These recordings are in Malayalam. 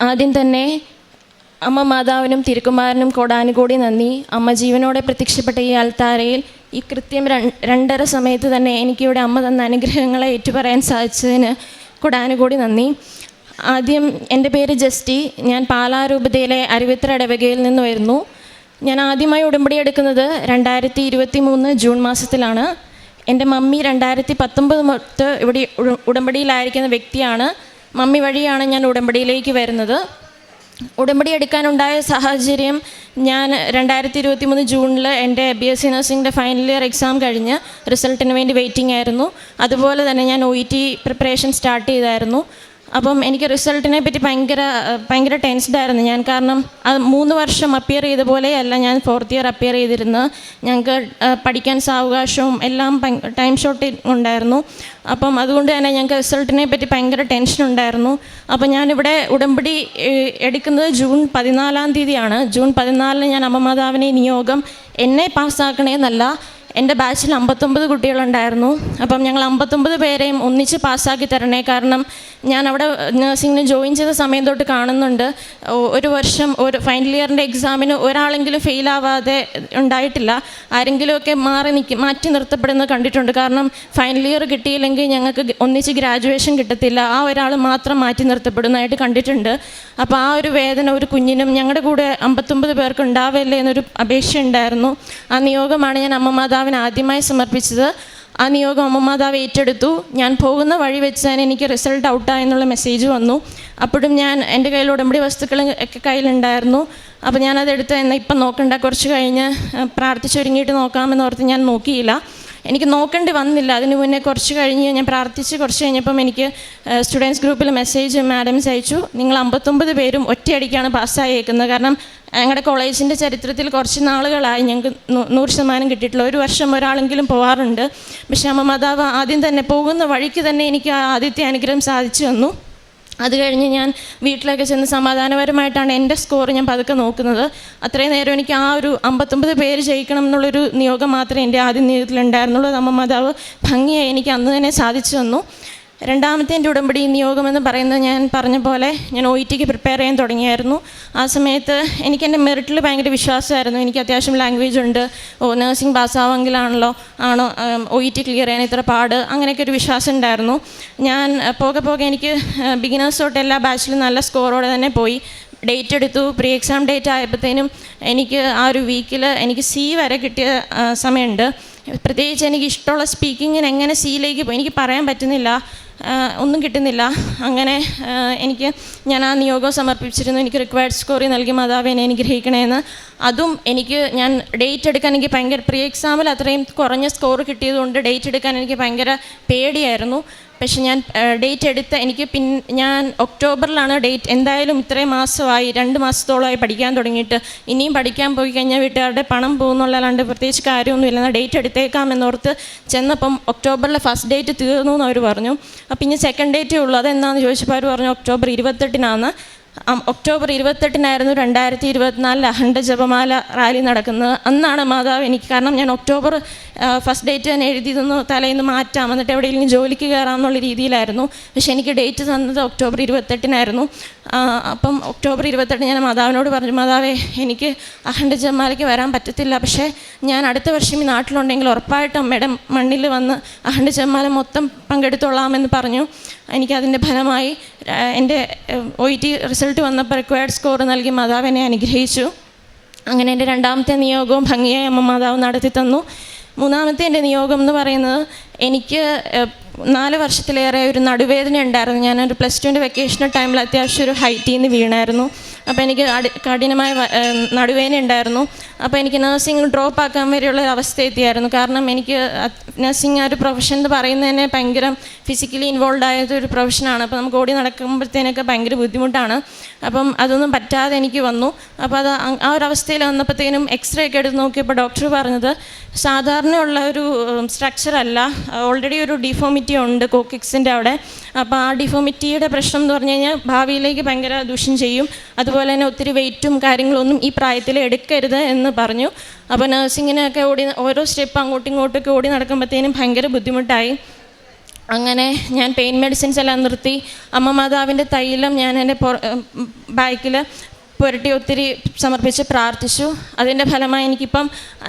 ആദ്യം തന്നെ അമ്മ മാതാവിനും തിരുക്കുമാരനും കോടാനുകൂടി നന്ദി. അമ്മ ജീവനോടെ പ്രത്യക്ഷപ്പെട്ട ഈ അൽത്താരയിൽ ഈ കൃത്യം രണ്ടര സമയത്ത് തന്നെ എനിക്കിവിടെ അമ്മ തന്ന അനുഗ്രഹങ്ങളെ ഏറ്റുപറയാൻ സാധിച്ചതിന് കൊടാനുകൂടി നന്ദി. ആദ്യം എന്റെ പേര് ജസ്റ്റി. ഞാൻ പാലാരൂപതയിലെ അരുവിത്ര ഇടവകയിൽ നിന്ന് വരുന്നു. ഞാൻ ആദ്യമായി ഉടമ്പടി എടുക്കുന്നത് രണ്ടായിരത്തി ഇരുപത്തി മൂന്ന് ജൂൺ മാസത്തിലാണ്. എന്റെ മമ്മി രണ്ടായിരത്തി പത്തൊമ്പത് മൊത്തം ഇവിടെ ഉട- ഉടമ്പടിയിലായിരിക്കുന്ന വ്യക്തിയാണ്. മമ്മി വഴിയാണ് ഞാൻ ഉടമ്പടിയിലേക്ക് വരുന്നത്. ഉടമ്പടി എടുക്കാനുണ്ടായ സാഹചര്യം ഞാൻ രണ്ടായിരത്തി ഇരുപത്തി മൂന്ന് ജൂണിൽ എന്റെ ബി എസ് സി നഴ്സിംഗിന്റെ ഫൈനൽ ഇയർ എക്സാം കഴിഞ്ഞ് റിസൾട്ടിന് വേണ്ടി വെയിറ്റിംഗ് ആയിരുന്നു. അതുപോലെ തന്നെ ഞാൻ O E T preparation start ചെയ്തായിരുന്നു. അപ്പം എനിക്ക് റിസൾട്ടിനെ പറ്റി ഭയങ്കര ഭയങ്കര ടെൻസ്ഡ് ആയിരുന്നു. ഞാൻ കാരണം അത് മൂന്ന് വർഷം അപ്പിയർ ചെയ്ത പോലെയല്ല ഞാൻ ഫോർത്ത് ഇയർ അപ്പിയർ ചെയ്തിരുന്നത്. ഞങ്ങൾക്ക് പഠിക്കാൻ സാവകാശവും എല്ലാം ടൈം ഷോർട്ട് ഉണ്ടായിരുന്നു. അപ്പം അതുകൊണ്ട് തന്നെ ഞങ്ങൾക്ക് റിസൾട്ടിനെ പറ്റി ഭയങ്കര ടെൻഷൻ ഉണ്ടായിരുന്നു. അപ്പം ഞാനിവിടെ ഉടമ്പടി എടുക്കുന്നത് ജൂൺ പതിനാലാം തീയതിയാണ്. ജൂൺ പതിനാലിന് ഞാൻ അമ്മമാതാവിനെ നിയോഗം എന്നെ പാസ്സാക്കണേന്നല്ല എന്റെ ബാച്ചിൽ അമ്പത്തൊമ്പത് കുട്ടികളുണ്ടായിരുന്നു. അപ്പം ഞങ്ങൾ അമ്പത്തൊമ്പത് പേരെയും ഒന്നിച്ച് പാസ്സാക്കി തരണേ. കാരണം ഞാൻ അവിടെ നഴ്സിംഗിന് ജോയിൻ ചെയ്ത സമയം തൊട്ട് കാണുന്നുണ്ട്. ഒരു വർഷം ഒരു ഫൈനൽ ഇയറിന്റെ എക്സാമിന് ഒരാളെങ്കിലും ഫെയിൽ ആവാതെ ഉണ്ടായിട്ടില്ല. ആരെങ്കിലുമൊക്കെ മാറി നിൽക്കി മാറ്റി നിർത്തപ്പെടുന്നത് കണ്ടിട്ടുണ്ട്. കാരണം ഫൈനൽ ഇയർ കിട്ടിയില്ലെങ്കിൽ ഞങ്ങൾക്ക് ഒന്നിച്ച് ഗ്രാജുവേഷൻ കിട്ടത്തില്ല. ആ ഒരാൾ മാത്രം മാറ്റി നിർത്തപ്പെടുന്നതായിട്ട് കണ്ടിട്ടുണ്ട്. അപ്പോൾ ആ ഒരു വേദന ഒരു കുഞ്ഞിനും ഞങ്ങളുടെ കൂടെ അമ്പത്തൊമ്പത് പേർക്ക് ഉണ്ടാവില്ലേ എന്നൊരു അപേക്ഷ ഉണ്ടായിരുന്നു. ആ നിയോഗമാണ് ഞാൻ അമ്മ മാതാവിന് ആദ്യമായി സമർപ്പിച്ചത് ആ നിയോഗം അമ്മ മാതാവ് ഏറ്റെടുത്തു. ഞാൻ പോകുന്ന വഴി വെച്ച് തന്നെ എനിക്ക് റിസൾട്ട് ഔട്ടായെന്നുള്ള മെസ്സേജ് വന്നു. അപ്പോഴും ഞാൻ എന്റെ കയ്യിൽ ഉടമ്പടി വസ്തുക്കൾ ഒക്കെ കയ്യിലുണ്ടായിരുന്നു. അപ്പോൾ ഞാനതെടുത്ത് എന്നാൽ ഇപ്പം നോക്കണ്ട കുറച്ച് കഴിഞ്ഞ് പ്രാർത്ഥിച്ചൊരുങ്ങിയിട്ട് നോക്കാമെന്ന് ഓർത്ത് ഞാൻ നോക്കിയില്ല. എനിക്ക് നോക്കേണ്ടി വന്നില്ല. അതിന് മുന്നേ കുറച്ച് കഴിഞ്ഞ് ഞാൻ പ്രാർത്ഥിച്ച് കുറച്ച് കഴിഞ്ഞപ്പം എനിക്ക് സ്റ്റുഡൻസ് ഗ്രൂപ്പിൽ മെസ്സേജ് മാഡംസ് അയച്ചു. നിങ്ങൾ അമ്പത്തൊമ്പത് പേരും ഒറ്റയടിക്കാണ് പാസ്സായേക്കുന്നത് കാരണം ഞങ്ങളുടെ കോളേജിന്റെ ചരിത്രത്തിൽ കുറച്ച് നാളുകളായി ഞങ്ങൾക്ക് നൂറ് ശതമാനം കിട്ടിയിട്ടില്ല. ഒരു വർഷം ഒരാളെങ്കിലും പോകാറുണ്ട് പക്ഷേ അമ്മ മാതാവ് ആദ്യം തന്നെ പോകുന്ന വഴിക്ക് തന്നെ എനിക്ക് ആദ്യത്തെ അനുഗ്രഹം സാധിച്ചു തന്നു. അത് കഴിഞ്ഞ് ഞാൻ വീട്ടിലൊക്കെ ചെന്ന് സമാധാനപരമായിട്ടാണ് എന്റെ സ്കോർ ഞാൻ പതുക്കെ നോക്കുന്നത്. അത്രയും നേരം എനിക്ക് ആ ഒരു അമ്പത്തൊമ്പത് പേര് ജയിക്കണം എന്നുള്ളൊരു നിയോഗം മാത്രമേ എന്റെ ആദ്യ നിയോഗത്തിലുണ്ടായിരുന്നുള്ളൂ അമ്മ മാതാവ് ഭംഗിയായി എനിക്ക് അന്ന് തന്നെ സാധിച്ചു തന്നു. രണ്ടാമത്തെ എന്റെ ഉടമ്പടി നിയോഗം എന്ന് പറയുന്നത് ഞാൻ പറഞ്ഞ പോലെ ഞാൻ ഒ ഇ ടിക്ക് പ്രിപ്പയർ ചെയ്യാൻ തുടങ്ങിയായിരുന്നു. ആ സമയത്ത് എനിക്ക് എന്റെ മെറിറ്റിൽ ഭയങ്കര വിശ്വാസമായിരുന്നു. എനിക്ക് അത്യാവശ്യം ലാംഗ്വേജ് ഉണ്ട്. ഓ നേഴ്സിംഗ് പാസ്സാവെങ്കിലാണല്ലോ ആണോ ഒ ഇ ടി ക്ലിയർ ചെയ്യാൻ ഇത്ര പാട്? അങ്ങനെയൊക്കെ ഒരു വിശ്വാസം ഉണ്ടായിരുന്നു. ഞാൻ പോകെ പോകെ എനിക്ക് ബിഗിനേഴ്സ് തൊട്ട് എല്ലാ ബാച്ചിലും നല്ല സ്കോറോടെ തന്നെ പോയി. ഡേറ്റ് എടുത്തു. പ്രീ എക്സാം ഡേറ്റ് ആയപ്പോഴത്തേനും എനിക്ക് ആ ഒരു വീക്കിൽ എനിക്ക് സി വരെ കിട്ടിയ സമയമുണ്ട്. പ്രത്യേകിച്ച് എനിക്ക് ഇഷ്ടമുള്ള സ്പീക്കിങ്ങിന് എങ്ങനെ സിയിലേക്ക് പോയി? എനിക്ക് പറയാൻ പറ്റുന്നില്ല. ഒന്നും കിട്ടുന്നില്ല. അങ്ങനെ എനിക്ക് ഞാൻ ആ നിയോഗം സമർപ്പിച്ചിരുന്നു. എനിക്ക് റിക്വയർഡ് സ്കോറി നൽകി മാതാവിനെ എന്നെ അനുഗ്രഹിക്കണേന്ന് അതും എനിക്ക് ഞാൻ ഡേറ്റ് എടുക്കാൻ എനിക്ക് ഭയങ്കര പ്രീ എക്സാമിൽ അത്രയും കുറഞ്ഞ സ്കോർ കിട്ടിയതുകൊണ്ട് ഡേറ്റ് എടുക്കാൻ എനിക്ക് ഭയങ്കര പേടിയായിരുന്നു. പക്ഷെ ഞാൻ ഡേറ്റ് എടുത്ത് എനിക്ക് പിൻ ഞാൻ ഒക്ടോബറിലാണ് ഡേറ്റ് എന്തായാലും ഇത്രയും മാസമായി രണ്ട് മാസത്തോളമായി പഠിക്കാൻ തുടങ്ങിയിട്ട്. ഇനിയും പഠിക്കാൻ പോയി കഴിഞ്ഞാൽ വീട്ടുകാരുടെ പണം പോകുന്നുള്ളതല്ലാണ്ട് പ്രത്യേകിച്ച് കാര്യമൊന്നുമില്ല എന്നാൽ ഡേറ്റ് എടുത്തേക്കാം എന്നോർത്ത് ചെന്നപ്പം ഒക്ടോബറിലെ ഫസ്റ്റ് ഡേറ്റ് തീർന്നു എന്ന് അവർ പറഞ്ഞു. അപ്പം ഇനി സെക്കൻഡ് ഡേറ്റേ ഉള്ളൂ. അതെന്താണെന്ന് ചോദിച്ചപ്പോൾ അവർ പറഞ്ഞു ഒക്ടോബർ ഇരുപത്തെട്ടിനാണ് ഒക്ടോബർ ഇരുപത്തെട്ടിനായിരുന്നു രണ്ടായിരത്തി ഇരുപത്തിനാലിൽ അഖണ്ഡ ജപമാല റാലി നടക്കുന്നത്. അന്നാണ് മാതാവ് എനിക്ക് കാരണം ഞാൻ ഒക്ടോബർ ഫസ്റ്റ് ഡേറ്റ് തന്നെ എഴുതി തന്നു തലേന്ന് മാറ്റാം. എന്നിട്ട് എവിടെയെങ്കിലും ജോലിക്ക് കയറാം എന്നുള്ള രീതിയിലായിരുന്നു. പക്ഷേ എനിക്ക് ഡേറ്റ് തന്നത് ഒക്ടോബർ ഇരുപത്തെട്ടിനായിരുന്നു. അപ്പം ഒക്ടോബർ ഇരുപത്തെട്ട് ഞാൻ മാതാവിനോട് പറഞ്ഞു മാതാവേ എനിക്ക് അഖണ്ഡ ജപമാലയ്ക്ക് വരാൻ പറ്റത്തില്ല. പക്ഷേ ഞാൻ അടുത്ത വർഷം ഈ നാട്ടിലുണ്ടെങ്കിൽ ഉറപ്പായിട്ടും അമ്മയുടെ മണ്ണിൽ വന്ന് അഖണ്ഡ ജപമാല മൊത്തം പങ്കെടുത്തോളാമെന്ന് പറഞ്ഞു. എനിക്കതിന്റെ ഫലമായി എന്റെ ഒ ടി റിസൾട്ട് വന്നപ്പോൾ റിക്വയർഡ് സ്കോർ നൽകി മാതാവ് എന്നെ അനുഗ്രഹിച്ചു. അങ്ങനെ എന്റെ രണ്ടാമത്തെ നിയോഗവും ഭംഗിയായി അമ്മ മാതാവ് നടത്തി തന്നു മൂന്നാമത്തെ എന്റെ നിയോഗം എന്ന് പറയുന്നത് എനിക്ക് നാല് വർഷത്തിലേറെ ഒരു നടുവേദന ഉണ്ടായിരുന്നു. ഞാനൊരു പ്ലസ് ടുവിന്റെ വെക്കേഷൻ ടൈമിൽ അത്യാവശ്യം ഒരു ഹൈറ്റിൽ നിന്ന് വീണായിരുന്നു. അപ്പോൾ എനിക്ക് കഠിനമായ നടുവേദന ഉണ്ടായിരുന്നു. അപ്പോൾ എനിക്ക് നഴ്സിംഗ് ഡ്രോപ്പ് ആക്കാൻ വരെയുള്ള ഒരു അവസ്ഥ എത്തിയായിരുന്നു. കാരണം എനിക്ക് നഴ്സിംഗ് ആ ഒരു പ്രൊഫഷൻ എന്ന് പറയുന്നത് തന്നെ ഭയങ്കര ഫിസിക്കലി ഇൻവോൾവ് ആയത് ഒരു പ്രൊഫഷനാണ് അപ്പോൾ നമുക്ക് ഓടി നടക്കുമ്പോഴത്തേനൊക്കെ ഭയങ്കര ബുദ്ധിമുട്ടാണ്. അപ്പം അതൊന്നും പറ്റാതെ എനിക്ക് വന്നു. അപ്പോൾ അത് ആ ഒരു അവസ്ഥയിൽ വന്നപ്പോഴത്തേനും എക്സ്റേ ഒക്കെ എടുത്ത് നോക്കിയപ്പോൾ ഡോക്ടർ പറഞ്ഞത് സാധാരണയുള്ള ഒരു സ്ട്രക്ചർ അല്ല. ഓൾറെഡി ഒരു ഡിഫോമിറ്റി ഉണ്ട് കോക്കിക്സിന്റെ അവിടെ. അപ്പോൾ ആ ഡിഫോമിറ്റിയുടെ പ്രശ്നം എന്ന് പറഞ്ഞു കഴിഞ്ഞാൽ ഭാവിയിലേക്ക് ഭയങ്കര ദൂഷ്യം ചെയ്യും. അതുപോലെ തന്നെ ഒത്തിരി വെയിറ്റും കാര്യങ്ങളൊന്നും ഈ പ്രായത്തിൽ എടുക്കരുത് എന്ന് പറഞ്ഞു. അപ്പോൾ നഴ്സിങ്ങിനൊക്കെ ഓടി ഓരോ സ്റ്റെപ്പ് അങ്ങോട്ടും ഇങ്ങോട്ടൊക്കെ ഓടി നടക്കുമ്പോഴത്തേനും ഭയങ്കര ബുദ്ധിമുട്ടായി. അങ്ങനെ ഞാൻ പെയിൻ മെഡിസിൻസ് എല്ലാം നിർത്തി. അമ്മ മാതാവിന്റെ തൈലം ഞാൻ എന്റെ ബാക്കിൽ പുരട്ടി ഒത്തിരി സമർപ്പിച്ച് പ്രാർത്ഥിച്ചു. അതിന്റെ ഫലമായി എനിക്കിപ്പം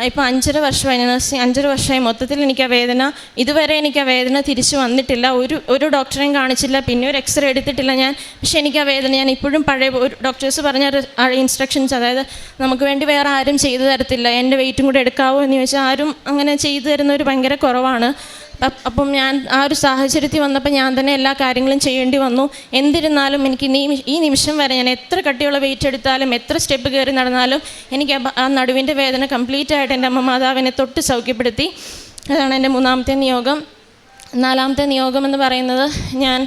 ഇപ്പം അഞ്ചര വർഷമായി നഴ്സിംഗ് അഞ്ചര വർഷമായി മൊത്തത്തിൽ എനിക്ക് ആ വേദന ഇതുവരെ എനിക്ക് ആ വേദന തിരിച്ചു വന്നിട്ടില്ല. ഒരു ഒരു ഡോക്ടറെയും കാണിച്ചില്ല പിന്നെ ഒരു എക്സ്റേ എടുത്തിട്ടില്ല ഞാൻ. പക്ഷേ എനിക്ക് ആ വേദന ഞാൻ ഇപ്പോഴും പഴയ ഒരു ഡോക്ടേഴ്സ് പറഞ്ഞ ഇൻസ്ട്രക്ഷൻസ് അതായത് നമുക്ക് വേണ്ടി വേറെ ആരും ചെയ്തു തരത്തില്ല. എന്റെ വെയിറ്റും കൂടെ എടുക്കാവോ എന്ന് ചോദിച്ചാൽ ആരും അങ്ങനെ ചെയ്തു തരുന്നവർ ഭയങ്കര കുറവാണ്. അപ്പ് ഞാൻ ആ ഒരു സാഹചര്യത്തിൽ വന്നപ്പോൾ ഞാൻ തന്നെ എല്ലാ കാര്യങ്ങളും ചെയ്യേണ്ടി വന്നു. എന്നിരുന്നാലും എനിക്ക് ഈ നിമിഷം വരെ ഞാൻ എത്ര കട്ടിയുള്ള വെയിറ്റ് എടുത്താലും എത്ര സ്റ്റെപ്പ് കയറി നടന്നാലും എനിക്ക് ആ നടുവിന്റെ വേദന കംപ്ലീറ്റ് ആയിട്ട് എന്റെ അമ്മ മാതാവിനെ തൊട്ട് സൗഖ്യപ്പെടുത്തി. അതാണ് എന്റെ മൂന്നാമത്തെ നിയോഗം. നാലാമത്തെ നിയോഗം എന്ന് പറയുന്നത് ഞാൻ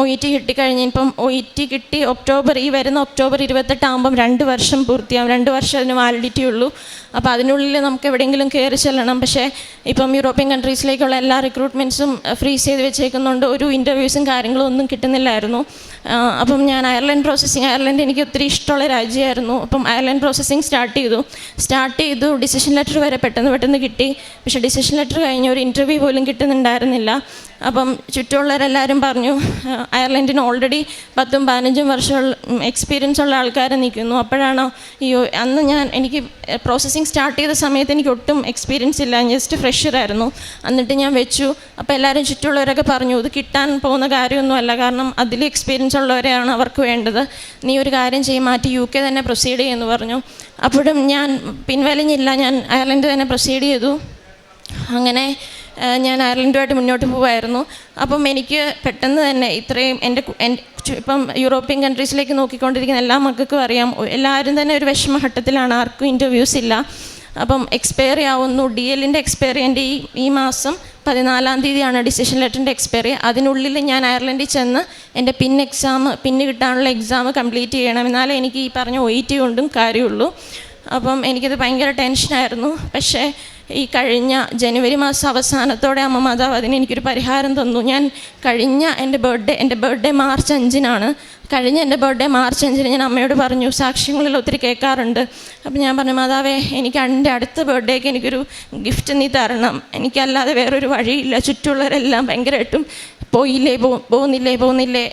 ഒ ഇ ടി കിട്ടിക്കഴിഞ്ഞ് ഇപ്പം ഒ ഇ ടി കിട്ടി ഒക്ടോബർ ഈ വരുന്ന ഒക്ടോബർ ഇരുപത്തെട്ടാകുമ്പം രണ്ട് വർഷം പൂർത്തിയാകും രണ്ട് വർഷം അതിന് വാലിഡിറ്റി ഉള്ളൂ. അപ്പോൾ അതിനുള്ളിൽ നമുക്ക് എവിടെയെങ്കിലും കയറി ചെല്ലണം. പക്ഷേ ഇപ്പം യൂറോപ്യൻ കൺട്രീസിലേക്കുള്ള എല്ലാ റിക്രൂട്ട്മെന്റ്സും ഫ്രീസ് ചെയ്ത് വെച്ചേക്കുന്നുണ്ട്. ഒരു ഇന്റർവ്യൂസും കാര്യങ്ങളും ഒന്നും കിട്ടുന്നില്ലായിരുന്നു. അപ്പം ഞാൻ അയർലൻഡ് പ്രോസസ്സിങ് അയർലൻഡ് എനിക്ക് ഒത്തിരി ഇഷ്ടമുള്ള രാജ്യമായിരുന്നു. അപ്പം അയർലൻഡ് പ്രോസസ്സിങ് സ്റ്റാർട്ട് ചെയ്തു. സ്റ്റാർട്ട് ചെയ്തു ഡിസിഷൻ ലെറ്റർ വരെ പെട്ടെന്ന് പെട്ടെന്ന് കിട്ടി. പക്ഷേ ഡിസിഷൻ ലെറ്റർ കഴിഞ്ഞ് ഒരു ഇന്റർവ്യൂ പോലും കിട്ടുന്നുണ്ടായിരുന്നില്ല. അപ്പം ചുറ്റുമുള്ളവരെല്ലാവരും പറഞ്ഞു അയർലൻഡിന് ഓൾറെഡി പത്തും പതിനഞ്ചും വർഷം എക്സ്പീരിയൻസ് ഉള്ള ആൾക്കാരെ നിൽക്കുന്നു. അപ്പോഴാണോ ഈ അന്ന് ഞാൻ എനിക്ക് പ്രോസസ്സിങ് സ്റ്റാർട്ട് ചെയ്ത സമയത്ത് എനിക്ക് ഒട്ടും എക്സ്പീരിയൻസ് ഇല്ല. ജസ്റ്റ് ഫ്രഷർ ആയിരുന്നു. എന്നിട്ട് ഞാൻ വെച്ചു. അപ്പോൾ എല്ലാവരും ചുറ്റുമുള്ളവരൊക്കെ പറഞ്ഞു ഇത് കിട്ടാൻ പോകുന്ന കാര്യമൊന്നുമല്ല കാരണം അതിൽ എക്സ്പീരിയൻസ് ഉള്ളവരെയാണ് അവർക്ക് വേണ്ടത്. നീ ഒരു കാര്യം ചെയ്യും മാറ്റി യു കെ തന്നെ പ്രൊസീഡ് ചെയ്യുമെന്ന് പറഞ്ഞു. അപ്പോഴും ഞാൻ പിൻവലിഞ്ഞില്ല. ഞാൻ അയർലൻഡ് തന്നെ പ്രൊസീഡ് ചെയ്തു. അങ്ങനെ ഞാൻ അയർലൻഡുമായിട്ട് മുന്നോട്ട് പോകുമായിരുന്നു അപ്പം എനിക്ക് പെട്ടെന്ന് തന്നെ ഇത്രയും എന്റെ ഇപ്പം യൂറോപ്യൻ കൺട്രീസിലേക്ക് നോക്കിക്കൊണ്ടിരിക്കുന്ന എല്ലാ മക്കൾക്കും അറിയാം. എല്ലാവരും തന്നെ ഒരു വിഷമഘട്ടത്തിലാണ്. ആർക്കും ഇന്റർവ്യൂസ് ഇല്ല. അപ്പം എക്സ്പയറി ആവുന്നു. ഡി എല്ലിന്റെ എക്സ്പയറി എന്റെ ഈ ഈ മാസം പതിനാലാം തീയതിയാണ് ഡിസിഷൻ ലെറ്ററിന്റെ എക്സ്പയറി അതിനുള്ളിൽ ഞാൻ അയർലൻഡിൽ ചെന്ന് എന്റെ പിൻ എക്സാം പിന്ന് കിട്ടാനുള്ള എക്സാം കംപ്ലീറ്റ് ചെയ്യണം. എന്നാലേ എനിക്ക് ഈ പറഞ്ഞ ഒ ഇ ടി കൊണ്ടും കാര്യമുള്ളൂ. അപ്പം എനിക്കത് ഭയങ്കര ടെൻഷനായിരുന്നു പക്ഷേ ഈ കഴിഞ്ഞ ജനുവരി മാസം അവസാനത്തോടെ അമ്മ മാതാവ് അതിന് എനിക്കൊരു പരിഹാരം തന്നു. ഞാൻ കഴിഞ്ഞ എന്റെ ബർത്ത്ഡേ എന്റെ ബർത്ത്ഡേ മാർച്ച് അഞ്ചിനാണ്. കഴിഞ്ഞ എന്റെ ബർത്ത്ഡേ മാർച്ച് അഞ്ചിന് ഞാൻ അമ്മയോട് പറഞ്ഞു സാക്ഷ്യങ്ങളിൽ ഒത്തിരി കേൾക്കാറുണ്ട്. അപ്പം ഞാൻ പറഞ്ഞു മാതാവേ എനിക്ക് എന്റെ അടുത്ത ബർത്ത്ഡേക്ക് എനിക്കൊരു ഗിഫ്റ്റ് നീ തരണം. എനിക്കല്ലാതെ വേറൊരു വഴിയില്ല. ചുറ്റുള്ളവരെല്ലാം ഭയങ്കരമായിട്ടും പോയില്ലേ പോ പോകുന്നില്ലേ പോകുന്നില്ലേ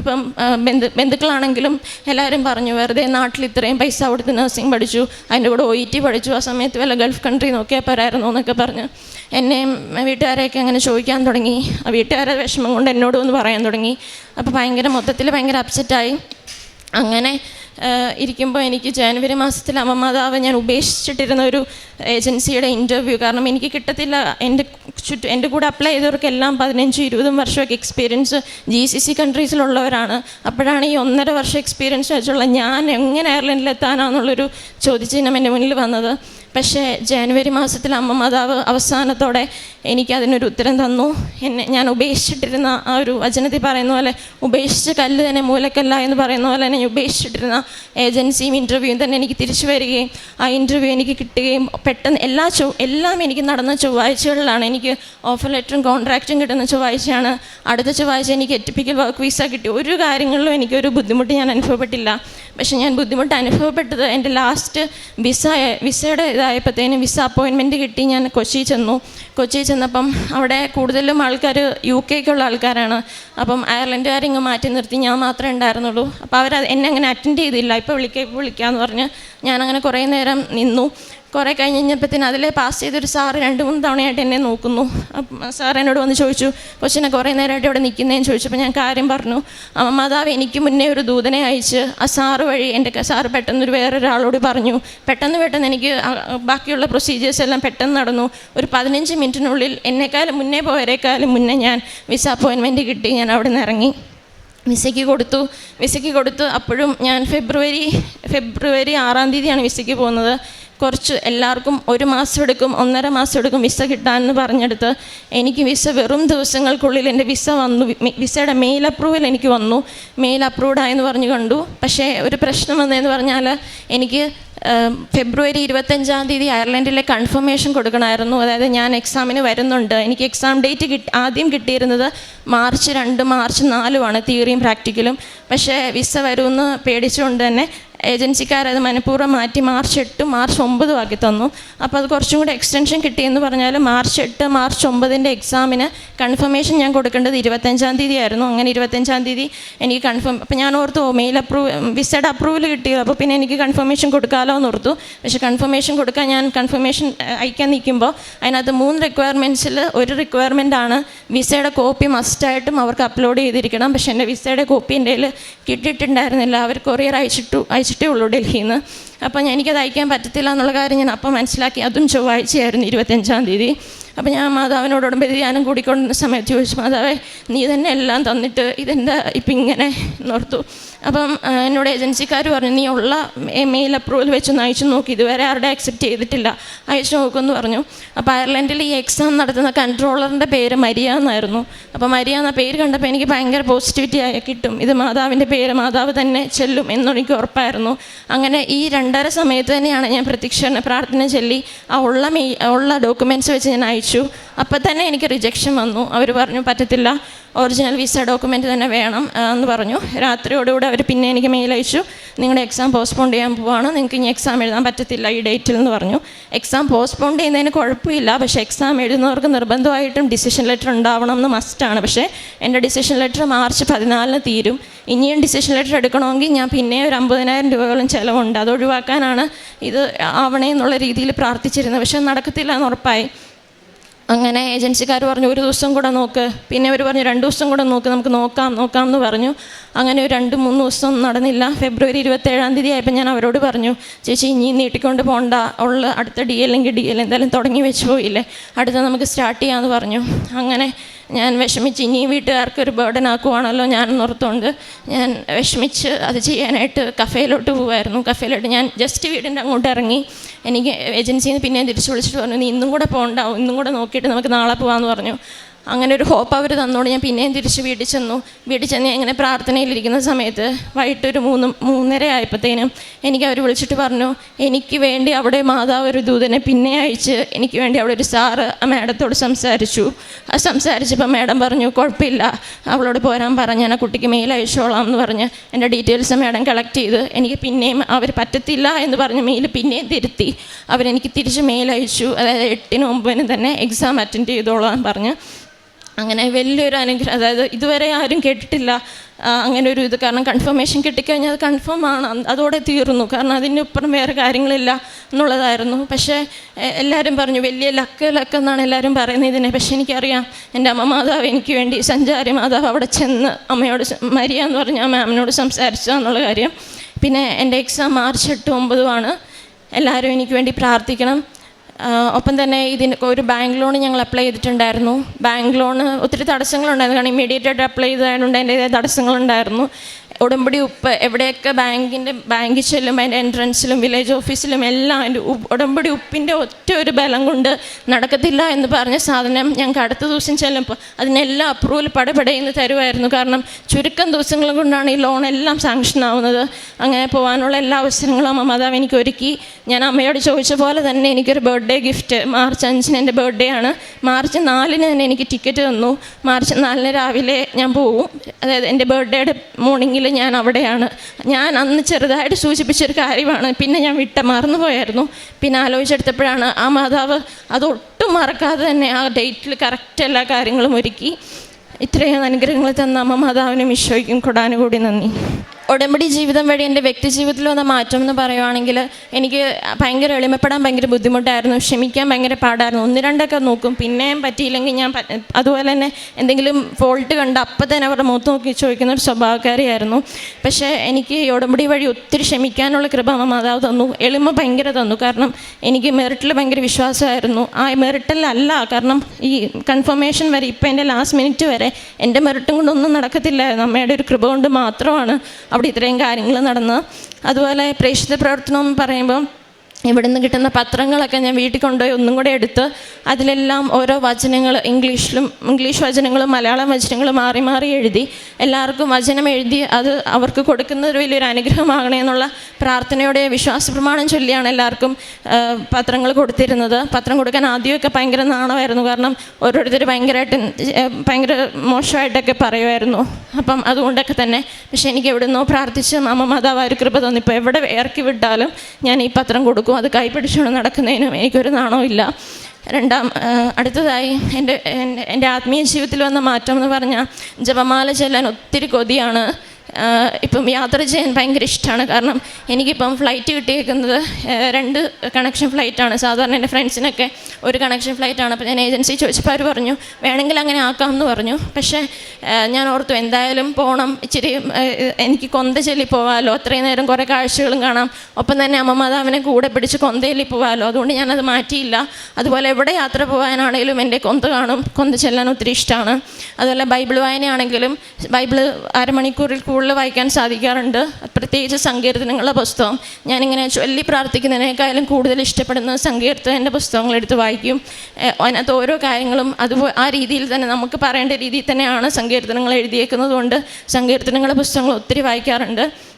ഇപ്പം ബന്ധു ബന്ധുക്കളാണെങ്കിലും എല്ലാവരും പറഞ്ഞു വെറുതെ നാട്ടിൽ ഇത്രയും പൈസ കൊടുത്ത് നഴ്സിംഗ് പഠിച്ചു അതിന്റെ കൂടെ ഒ ഇ ടി പഠിച്ചു ആ സമയത്ത് വല്ല ഗൾഫ് കൺട്രി നോക്കിയാൽ പോരായിരുന്നു എന്നൊക്കെ പറഞ്ഞ് എന്നെയും വീട്ടുകാരെയൊക്കെ അങ്ങനെ ചോദിക്കാൻ തുടങ്ങി. ആ വീട്ടുകാരെ വിഷമം കൊണ്ട് എന്നോട് ഒന്ന് പറയാൻ തുടങ്ങി. അപ്പോൾ ഭയങ്കര മൊത്തത്തിൽ ഭയങ്കര അപ്സെറ്റായി അങ്ങനെ ഇരിക്കുമ്പോൾ എനിക്ക് ജാനുവരി മാസത്തിൽ അമ്മമാതാവ് ഞാൻ ഉപേക്ഷിച്ചിട്ടിരുന്ന ഒരു ഏജൻസിയുടെ ഇന്റർവ്യൂ കാരണം എനിക്ക് കിട്ടത്തില്ല. എന്റെ ചുറ്റും എന്റെ കൂടെ അപ്ലൈ ചെയ്തവർക്കെല്ലാം പതിനഞ്ചും ഇരുപതും വർഷമൊക്കെ എക്സ്പീരിയൻസ് ജി സി സി കൺട്രീസിലുള്ളവരാണ് അപ്പോഴാണ് ഈ ഒന്നര വർഷം എക്സ്പീരിയൻസ് വെച്ചുള്ള ഞാൻ എങ്ങനെ അയർലൻഡിലെത്താനാണെന്നുള്ളൊരു ചോദ്യചിഹ്നം എന്റെ മുന്നിൽ വന്നത്. പക്ഷേ ജാനുവരി മാസത്തിൽ അമ്മ മാതാവ് അവസാനത്തോടെ എനിക്ക് അതിനൊരു ഉത്തരം തന്നു. എന്നെ ഞാൻ ഉപേക്ഷിച്ചിട്ടിരുന്ന ആ ഒരു വചനത്തിൽ പറയുന്ന പോലെ ഉപേക്ഷിച്ച കല്ല് തന്നെ മൂലക്കല്ല എന്ന് പറയുന്ന പോലെ തന്നെ ഉപേക്ഷിച്ചിട്ടിരുന്ന ഏജൻസിയും ഇന്റർവ്യൂവും തന്നെ എനിക്ക് തിരിച്ചു വരികയും ആ ഇന്റർവ്യൂ എനിക്ക് കിട്ടുകയും പെട്ടെന്ന് എല്ലാ ചൊ എല്ലാം എനിക്ക് നടന്ന ചൊവ്വാഴ്ചകളിലാണ് എനിക്ക് ഓഫർ ലെറ്ററും കോൺട്രാക്റ്റും കിട്ടുന്ന ചൊവ്വാഴ്ചയാണ്. അടുത്ത ചൊവ്വാഴ്ച എനിക്ക് എറ്റിപ്പിക്കൽ വർക്ക് വിസ കിട്ടി. ഒരു കാര്യങ്ങളിലും എനിക്കൊരു ബുദ്ധിമുട്ട് ഞാൻ അനുഭവപ്പെട്ടില്ല. പക്ഷെ ഞാൻ ബുദ്ധിമുട്ട് അനുഭവപ്പെട്ടത് എന്റെ ലാസ്റ്റ് വിസ വിസയുടെ ഇതായപ്പോഴത്തേനും വിസ അപ്പോയിൻമെന്റ് കിട്ടി. ഞാൻ കൊച്ചി ചെന്നു. കൊച്ചി ചെന്നപ്പം അവിടെ കൂടുതലും ആൾക്കാർ യു കെക്കുള്ള ആൾക്കാരാണ്. അപ്പം അയർലൻഡുകാരെ ഇങ്ങ് മാറ്റി നിർത്തി. ഞാൻ മാത്രമേ ഉണ്ടായിരുന്നുള്ളൂ. അപ്പോൾ അവർ എന്നെ അങ്ങനെ അറ്റൻഡ് ചെയ്തില്ല. ഇപ്പോൾ വിളിക്കാം ഇപ്പോൾ വിളിക്കാമെന്ന് പറഞ്ഞ് ഞാനങ്ങനെ കുറേ നേരം നിന്നു. കുറേ കഴിഞ്ഞ് കഴിഞ്ഞപ്പോഴത്തേന് അതിലെ പാസ് ചെയ്തൊരു സാറ് രണ്ട് മൂന്ന് തവണയായിട്ട് എന്നെ നോക്കുന്നു. സാർ എന്നോട് വന്ന് ചോദിച്ചു കൊച്ചിനെ കുറേ നേരമായിട്ട് ഇവിടെ നിൽക്കുന്നതെന്ന് ചോദിച്ചപ്പോൾ ഞാൻ കാര്യം പറഞ്ഞു. മാതാവ് എനിക്ക് മുന്നേ ഒരു ദൂതനെ അയച്ച് ആ സാറ് വഴി എന്റെ സാറ് സാറ് പെട്ടെന്നൊരു വേറൊരാളോട് പറഞ്ഞു. പെട്ടെന്ന് പെട്ടെന്ന് എനിക്ക് ബാക്കിയുള്ള പ്രൊസീജിയേഴ്സ് എല്ലാം പെട്ടെന്ന് നടന്നു. ഒരു പതിനഞ്ച് മിനിറ്റിനുള്ളിൽ എന്നെക്കാളും മുന്നേ പോയവരെക്കാളും മുന്നേ ഞാൻ വിസ അപ്പോയിൻമെന്റ് കിട്ടി. ഞാൻ അവിടെ നിന്ന് ഇറങ്ങി. വിസയ്ക്ക് കൊടുത്തു. വിസയ്ക്ക് കൊടുത്തു അപ്പോഴും ഞാൻ ഫെബ്രുവരി ഫെബ്രുവരി ആറാം തീയതിയാണ് വിസയ്ക്ക് പോകുന്നത്. കുറച്ച് എല്ലാവർക്കും ഒരു മാസം എടുക്കും ഒന്നര മാസം എടുക്കും വിസ കിട്ടാമെന്ന് പറഞ്ഞെടുത്ത് എനിക്ക് വിസ വെറും ദിവസങ്ങൾക്കുള്ളിൽ എന്റെ വിസ വന്നു. വിസയുടെ മെയിൽ അപ്രൂവൽ എനിക്ക് വന്നു. മെയിൽ അപ്രൂവ്ഡ് ആയെന്ന് പറഞ്ഞു കണ്ടു. പക്ഷേ ഒരു പ്രശ്നം വന്നതെന്ന് പറഞ്ഞാൽ എനിക്ക് ഫെബ്രുവരി ഇരുപത്തഞ്ചാം തീയതി അയർലൻഡിലെ കൺഫർമേഷൻ കൊടുക്കണമായിരുന്നു. അതായത് ഞാൻ എക്സാമിന് വരുന്നുണ്ട്. എനിക്ക് എക്സാം ഡേറ്റ് കിട്ടി ആദ്യം കിട്ടിയിരുന്നത് മാർച്ച് രണ്ട് മാർച്ച് നാലുമാണ് തിയറിയും പ്രാക്ടിക്കലും പക്ഷേ വിസ വരുമെന്ന് പേടിച്ചുകൊണ്ട് തന്നെ ഏജൻസിക്കാരത് മനഃപൂർവം മാറ്റി മാർച്ച് എട്ട് മാർച്ച് ഒമ്പതും ആക്കി തന്നു. അപ്പോൾ അത് കുറച്ചും കൂടി എക്സ്റ്റൻഷൻ കിട്ടിയെന്ന് പറഞ്ഞാൽ മാർച്ച് എട്ട് മാർച്ച് ഒമ്പതിന്റെ എക്സാമിന് കൺഫർമേഷൻ ഞാൻ കൊടുക്കേണ്ടത് ഇരുപത്തഞ്ചാം തീയതി ആയിരുന്നു അങ്ങനെ ഇരുപത്തഞ്ചാം തീയതി എനിക്ക് കൺഫേം അപ്പോൾ ഞാൻ ഓർത്തു മെയിൽ അപ്രൂവ് വിസയുടെ അപ്രൂവൽ കിട്ടിയത് അപ്പോൾ പിന്നെ എനിക്ക് കൺഫർമേഷൻ കൊടുക്കാമല്ലോ എന്ന് ഓർത്തു. പക്ഷേ കൺഫർമേഷൻ കൊടുക്കാൻ ഞാൻ കൺഫർമേഷൻ അയക്കാൻ നിൽക്കുമ്പോൾ അതിനകത്ത് മൂന്ന് റിക്വയർമെന്റ്സിൽ ഒരു റിക്വയർമെന്റ് ആണ് വിസയുടെ കോപ്പി മസ്റ്റായിട്ടും അവർക്ക് അപ്ലോഡ് ചെയ്തിരിക്കണം. പക്ഷേ എന്റെ വിസയുടെ കോപ്പി എന്റെ കയ്യിൽ കിട്ടിയിട്ടുണ്ടായിരുന്നില്ല. അവർ കൊറിയർ അയച്ചിട്ടു അയച്ചിട്ടേ ഉള്ളൂ ഡൽഹിയിൽ നിന്ന് അപ്പോൾ എനിക്കത് അയക്കാൻ പറ്റത്തില്ല എന്നുള്ള കാര്യം ഞാൻ അപ്പം മനസ്സിലാക്കി. അതും ചൊവ്വാഴ്ചയായിരുന്നു ഇരുപത്തഞ്ചാം തീയതി. അപ്പോൾ ഞാൻ മാതാവിനോട് ഉടമ്പതി ധ്യാനം കൂടിക്കൊണ്ടിരുന്ന സമയത്ത് ചോദിച്ചു മാതാവേ നീ തന്നെ എല്ലാം തന്നിട്ട് ഇതെന്താ ഇപ്പം ഇങ്ങനെ? ഓർത്തു. അപ്പം എന്നോട് ഏജൻസിക്കാർ പറഞ്ഞു നീ ഉള്ള മെയിൽ അപ്രൂവൽ വെച്ചൊന്ന് അയച്ചു നോക്കി. ഇതുവരെ ആരുടെ അക്സെപ്റ്റ് ചെയ്തിട്ടില്ല. അയച്ചു നോക്കുമെന്ന് പറഞ്ഞു. അപ്പോൾ അയർലൻഡിൽ ഈ എക്സാം നടത്തുന്ന കൺട്രോളറിന്റെ പേര് മരിയ എന്നായിരുന്നു. അപ്പോൾ മരിയ എന്ന പേര് കണ്ടപ്പോൾ എനിക്ക് ഭയങ്കര പോസിറ്റിവിറ്റി ആയി കിട്ടും. ഇത് മാതാവിന്റെ പേര് മാതാവ് തന്നെ ചെല്ലും എന്നെനിക്ക് ഉറപ്പായിരുന്നു. അങ്ങനെ ഈ രണ്ടര സമയത്ത് തന്നെയാണ് ഞാൻ പ്രത്യക്ഷ പ്രാർത്ഥന ചൊല്ലി ആ ഉള്ള മെയ് ഉള്ള ഡോക്യുമെന്റ്സ് വെച്ച് ഞാൻ അയച്ചു. അപ്പോൾ തന്നെ എനിക്ക് റിജക്ഷൻ വന്നു. അവർ പറഞ്ഞു പറ്റത്തില്ല. ഒറിജിനൽ വിസ ഡോക്യുമെന്റ് തന്നെ വേണം എന്ന് പറഞ്ഞു. രാത്രിയോടുകൂടെ അവർ പിന്നെ എനിക്ക് മെയിൽ അയച്ചു. നിങ്ങളുടെ എക്സാം പോസ്റ്റ്പോൺ ചെയ്യാൻ പോവാണ്. നിങ്ങൾക്ക് ഇനി എക്സാം എഴുതാൻ പറ്റത്തില്ല ഈ ഡേറ്റിൽ എന്ന് പറഞ്ഞു. എക്സാം പോസ്റ്റ്പോൺ ചെയ്യുന്നതിന് കുഴപ്പമില്ല. പക്ഷേ എക്സാം എഴുതുന്നവർക്ക് നിർബന്ധമായിട്ടും ഡിസിഷൻ ലെറ്റർ ഉണ്ടാവണം എന്ന് മസ്റ്റാണ് പക്ഷേ എന്റെ ഡിസിഷൻ ലെറ്റർ മാർച്ച് പതിനാലിന് തീരും. ഇനിയും ഡിസിഷൻ ലെറ്റർ എടുക്കണമെങ്കിൽ ഞാൻ പിന്നെ ഒരു അമ്പതിനായിരം രൂപയോളം ചിലവുണ്ട്. അത് ഒഴിവാക്കാനാണ് ഇത് ആവണേ എന്നുള്ള രീതിയിൽ പ്രാർത്ഥിച്ചിരുന്നത്. പക്ഷേ നടക്കത്തില്ല എന്ന് ഉറപ്പായി. അങ്ങനെ ഏജൻസിക്കാർ പറഞ്ഞു ഒരു ദിവസം കൂടെ നോക്ക്. പിന്നെ അവർ പറഞ്ഞു രണ്ട് ദിവസം കൂടെ നോക്ക് നമുക്ക് നോക്കാം നോക്കാം എന്ന് പറഞ്ഞു. അങ്ങനെ ഒരു രണ്ട് മൂന്ന് ദിവസം നടന്നില്ല. ഫെബ്രുവരി ഇരുപത്തേഴാം തീയതി ആയപ്പോൾ ഞാൻ അവരോട് പറഞ്ഞു ചേച്ചി ഇനി നീട്ടിക്കൊണ്ട് പോകണ്ട ഉള്ള അടുത്ത ഡി അല്ലെങ്കിൽ ഡി എൽ എന്തായാലും തുടങ്ങി വെച്ച് പോയില്ലേ. അടുത്ത നമുക്ക് സ്റ്റാർട്ട് ചെയ്യാമെന്ന് പറഞ്ഞു. അങ്ങനെ ഞാൻ വിഷമിച്ച് ഇനി വീട്ടുകാർക്ക് ഒരു ബേർഡൻ ആക്കുവാണല്ലോ ഞാൻ ഓർത്തുകൊണ്ട് ഞാൻ വിഷമിച്ച് അത് ചെയ്യാനായിട്ട് കഫേയിലോട്ട് പോകുമായിരുന്നു കഫേയിലോട്ട് ഞാൻ ജസ്റ്റ് വീടിന്റെ അങ്ങോട്ട് ഇറങ്ങി. എനിക്ക് ഏജൻസിയിൽ നിന്ന് പിന്നെ തിരിച്ചു വിളിച്ചിട്ട് പറഞ്ഞു നീ ഇന്നും കൂടെ പോകണ്ട ഇന്നും കൂടെ നോക്കിയിട്ട് നമുക്ക് നാളെ പോകാമെന്ന് പറഞ്ഞു. അങ്ങനെ ഒരു ഹോപ്പ് അവർ തന്നോട് ഞാൻ പിന്നെയും തിരിച്ച് വീട്ടിൽ ചെന്നു. വീട്ടിൽ ചെന്ന് ഇങ്ങനെ പ്രാർത്ഥനയിലിരിക്കുന്ന സമയത്ത് വൈകിട്ട് ഒരു മൂന്ന് മൂന്നര ആയപ്പോഴത്തേനും എനിക്ക് അവർ വിളിച്ചിട്ട് പറഞ്ഞു എനിക്ക് വേണ്ടി അവിടെ മാതാവ് ഒരു ദൂതനെ പിന്നെ അയച്ച് എനിക്ക് വേണ്ടി അവിടെ ഒരു സാറ് ആ മാഡത്തോട് സംസാരിച്ചു. ആ സംസാരിച്ചപ്പോൾ മാഡം പറഞ്ഞു കുഴപ്പമില്ല. അവളോട് പോരാൻ പറഞ്ഞു ഞാൻ ആ കുട്ടിക്ക് മെയിൽ അയച്ചോളാം എന്ന് പറഞ്ഞ് എന്റെ ഡീറ്റെയിൽസ് മാഡം കളക്ട് ചെയ്ത് എനിക്ക് പിന്നെയും അവർ പറ്റത്തില്ല എന്ന് പറഞ്ഞ് മെയിൽ പിന്നെയും തിരുത്തി. അവരെനിക്ക് തിരിച്ച് മെയിൽ അയച്ചു. അതായത് എട്ടിനും ഒമ്പതിനും തന്നെ എക്സാം അറ്റൻഡ് ചെയ്തോളാം പറഞ്ഞ് അങ്ങനെ വലിയൊരു അനുഗ്രഹം അതായത് ഇതുവരെ ആരും കേട്ടിട്ടില്ല അങ്ങനെ ഒരു ഇത്. കാരണം കൺഫർമേഷൻ കിട്ടിക്കഴിഞ്ഞാൽ അത് കൺഫേം ആണ് അതോടെ തീർന്നു. കാരണം അതിനപ്പുറം വേറെ കാര്യങ്ങളില്ല എന്നുള്ളതായിരുന്നു. പക്ഷേ എല്ലാവരും പറഞ്ഞു വലിയ ലക്ക് ലക്ക് എന്നാണ് എല്ലാവരും പറയുന്നത് ഇതിനെ. പക്ഷേ എനിക്കറിയാം എന്റെ അമ്മ മാതാവ് എനിക്ക് വേണ്ടി സഞ്ചാരി മാതാവ് അവിടെ ചെന്ന് അമ്മയോട് മരിയ എന്ന് പറഞ്ഞ മാമിനോട് സംസാരിച്ചതെന്നുള്ള കാര്യം. പിന്നെ എന്റെ എക്സാം മാർച്ച് എട്ട് ഒമ്പതുമാണ് എല്ലാവരും എനിക്ക് വേണ്ടി പ്രാർത്ഥിക്കണം. ഒപ്പം തന്നെ ഇതിന് ഒരു ബാങ്ക് ലോൺ ഞങ്ങൾ അപ്ലൈ ചെയ്തിട്ടുണ്ടായിരുന്നു. ബാങ്ക് ലോണ് ഒത്തിരി തടസ്സങ്ങളുണ്ടായിരുന്നു. കാരണം ഇമ്മീഡിയറ്റ് ആയിട്ട് അപ്ലൈ ചെയ്തതായതുകൊണ്ട് അതിന്റെതായ തടസ്സങ്ങളുണ്ടായിരുന്നു. ഉടമ്പടി ഉപ്പ് എവിടെയൊക്കെ ബാങ്കിന്റെ ബാങ്കിൽ ചെല്ലും അതിന്റെ എൻട്രൻസിലും വില്ലേജ് ഓഫീസിലും എല്ലാം അതിന്റെ ഉടമ്പടി ഉപ്പിന്റെ ഒറ്റ ഒരു ബലം കൊണ്ട് നടക്കത്തില്ല എന്ന് പറഞ്ഞ സാധനം ഞങ്ങൾക്ക് അടുത്ത ദിവസം ചെല്ലുമ്പോൾ അതിനെല്ലാം അപ്രൂവൽ പടപടയെന്ന് തരുമായിരുന്നു. കാരണം ചുരുക്കം ദിവസങ്ങൾ കൊണ്ടാണ് ഈ ലോൺ എല്ലാം സാങ്ഷൻ ആവുന്നത്. അങ്ങനെ പോകാനുള്ള എല്ലാ അവസരങ്ങളും അമ്മ മാതാവ് എനിക്ക് ഒരുക്കി. ഞാൻ അമ്മയോട് ചോദിച്ച പോലെ തന്നെ എനിക്കൊരു ബർത്ത്ഡേ ഗിഫ്റ്റ് മാർച്ച് അഞ്ചിന് എന്റെ ബർത്ത്ഡേ ആണ്. മാർച്ച് നാലിന് തന്നെ എനിക്ക് ടിക്കറ്റ് തന്നു. മാർച്ച് നാലിന് രാവിലെ ഞാൻ പോവും. അതായത് എന്റെ ബർത്ത്ഡേയുടെ മോർണിംഗിൽ ഞാൻ അവിടെയാണ്. ഞാൻ അന്ന് ചെറുതായിട്ട് സൂചിപ്പിച്ചൊരു കാര്യമാണ്. പിന്നെ ഞാൻ വിട്ട മറന്നു പോയായിരുന്നു. പിന്നെ ആലോചിച്ചെടുത്തപ്പോഴാണ് ആ മാതാവ് അതൊട്ടും മറക്കാതെ തന്നെ ആ ഡേറ്റിൽ കറക്റ്റ് എല്ലാ കാര്യങ്ങളും ഒരുക്കി. ഇത്രയും അനുഗ്രഹങ്ങൾ തന്ന അമ്മ മാതാവിനും ഈശോയ്ക്കും കൊടാനുകൂടി നന്ദി. ഉടമ്പടി ജീവിതം വഴി എന്റെ വ്യക്തി ജീവിതത്തിൽ വന്ന മാറ്റം എന്ന് പറയുവാണെങ്കിൽ എനിക്ക് ഭയങ്കര എളിമപ്പെടാൻ ഭയങ്കര ബുദ്ധിമുട്ടായിരുന്നു ക്ഷമിക്കാൻ ഭയങ്കര പാടായിരുന്നു. ഒന്ന് രണ്ടൊക്കെ നോക്കും. പിന്നെയും പറ്റിയില്ലെങ്കിൽ ഞാൻ അതുപോലെ തന്നെ എന്തെങ്കിലും ഫോൾട്ട് കണ്ട് അപ്പം തന്നെ അവരുടെ മുഖത്ത് നോക്കി ചോദിക്കുന്ന ഒരു സ്വഭാവക്കാരിയായിരുന്നു. പക്ഷേ എനിക്ക് ഈ ഉടമ്പടി വഴി ഒത്തിരി ക്ഷമിക്കാനുള്ള കൃപ മാതാവ് തന്നു. എളിമ ഭയങ്കര തന്നു. കാരണം എനിക്ക് മെറിറ്റിൽ ഭയങ്കര വിശ്വാസമായിരുന്നു. ആ മെറിറ്റിലല്ല കാരണം ഈ കൺഫർമേഷൻ വരെ ഇപ്പം എന്റെ ലാസ്റ്റ് മിനിറ്റ് വരെ എന്റെ മെറിറ്റും കൊണ്ടൊന്നും നടക്കത്തില്ലായിരുന്നു അമ്മയുടെ ഒരു കൃപ കൊണ്ട് മാത്രമാണ് അവിടെ ഇത്രയും കാര്യങ്ങൾ നടന്ന് അതുപോലെ പ്രേക്ഷിത പ്രവർത്തനം എന്ന് പറയുമ്പോൾ ഇവിടുന്ന് കിട്ടുന്ന പത്രങ്ങളൊക്കെ ഞാൻ വീട്ടിൽ കൊണ്ടുപോയി ഒന്നും കൂടെ എടുത്ത് അതിലെല്ലാം ഓരോ വചനങ്ങൾ ഇംഗ്ലീഷിലും ഇംഗ്ലീഷ് വചനങ്ങളും മലയാളം വചനങ്ങളും മാറി മാറി എഴുതി എല്ലാവർക്കും വചനം എഴുതി അത് അവർക്ക് കൊടുക്കുന്നത് ഒരു വലിയൊരു അനുഗ്രഹമാകണേ എന്നുള്ള പ്രാർത്ഥനയോടെ വിശ്വാസ പ്രമാണം ചൊല്ലിയാണ് എല്ലാവർക്കും പത്രങ്ങൾ കൊടുത്തിരുന്നത്. പത്രം കൊടുക്കാൻ ആദ്യമൊക്കെ ഭയങ്കര നാണമായിരുന്നു. കാരണം ഓരോരുത്തർ ഭയങ്കരമായിട്ട് ഭയങ്കര മോശമായിട്ടൊക്കെ പറയുമായിരുന്നു. അപ്പം അതുകൊണ്ടൊക്കെ തന്നെ പക്ഷേ എനിക്ക് എവിടുന്നോ പ്രാർത്ഥിച്ച് അമ്മ മാതാവ് ഒരു കൃപ തന്നിപ്പോൾ എവിടെ ഇറക്കി വിട്ടാലും ഞാൻ ഈ പത്രം കൊടുക്കും. അത് കൈപിടിച്ചുകൊണ്ട് നടക്കുന്നതിനും എനിക്കൊരു നാണവും ഇല്ല. രണ്ടാം അടുത്തതായി എന്റെ എന്റെ ആത്മീയ ജീവിതത്തിൽ വന്ന മാറ്റം എന്ന് പറഞ്ഞാൽ ജപമാല ചെല്ലാൻ ഒത്തിരി കൊതിയാണ്. ഇപ്പം യാത്ര ചെയ്യാൻ ഭയങ്കര ഇഷ്ടമാണ് കാരണം എനിക്കിപ്പം ഫ്ലൈറ്റ് കിട്ടിയേക്കുന്നത് രണ്ട് കണക്ഷൻ ഫ്ലൈറ്റാണ് സാധാരണ എന്റെ ഫ്രണ്ട്സിനൊക്കെ ഒരു കണക്ഷൻ ഫ്ലൈറ്റാണ് അപ്പോൾ ഞാൻ ഏജൻസി ചോദിച്ചപ്പോൾ അവർ പറഞ്ഞു വേണമെങ്കിൽ അങ്ങനെ ആക്കാം എന്ന് പറഞ്ഞു. പക്ഷേ ഞാൻ ഓർത്തു എന്തായാലും പോകണം ഇച്ചിരി എനിക്ക് കൊന്ത ചൊല്ലി പോവാമല്ലോ അത്രയും നേരം കുറേ കാഴ്ചകളും കാണാം. ഒപ്പം തന്നെ അമ്മ മാതാവിനെ കൂടെ പിടിച്ച് കൊന്തയിൽ പോവാമല്ലോ അതുകൊണ്ട് ഞാനത് മാറ്റിയില്ല. അതുപോലെ എവിടെ യാത്ര പോകാനാണെങ്കിലും എന്റെ കൊന്ത കാണും. കൊന്ത ചെല്ലാൻ ഒത്തിരി ഇഷ്ടമാണ് അതുപോലെ ബൈബിൾ വായനയാണെങ്കിലും ബൈബിൾ അരമണിക്കൂറിൽ കൂടുതൽ വായിക്കാൻ സാധിക്കാറുണ്ട്. പ്രത്യേകിച്ച് സങ്കീർത്തനങ്ങളുടെ പുസ്തകം. ഞാനിങ്ങനെ ചൊല്ലി പ്രാർത്ഥിക്കുന്നതിനേക്കാളും കൂടുതൽ ഇഷ്ടപ്പെടുന്ന സങ്കീർത്തനന്റെ പുസ്തകങ്ങൾ എടുത്ത് വായിക്കും. അതിനകത്ത് ഓരോ കാര്യങ്ങളും അതുപോലെ ആ രീതിയിൽ തന്നെ നമുക്ക് പറയേണ്ട രീതിയിൽ തന്നെയാണ് സങ്കീർത്തനങ്ങൾ എഴുതിയേക്കുന്നത് കൊണ്ട് സങ്കീർത്തനങ്ങളുടെ പുസ്തകങ്ങൾ ഒത്തിരി വായിക്കാറുണ്ട്.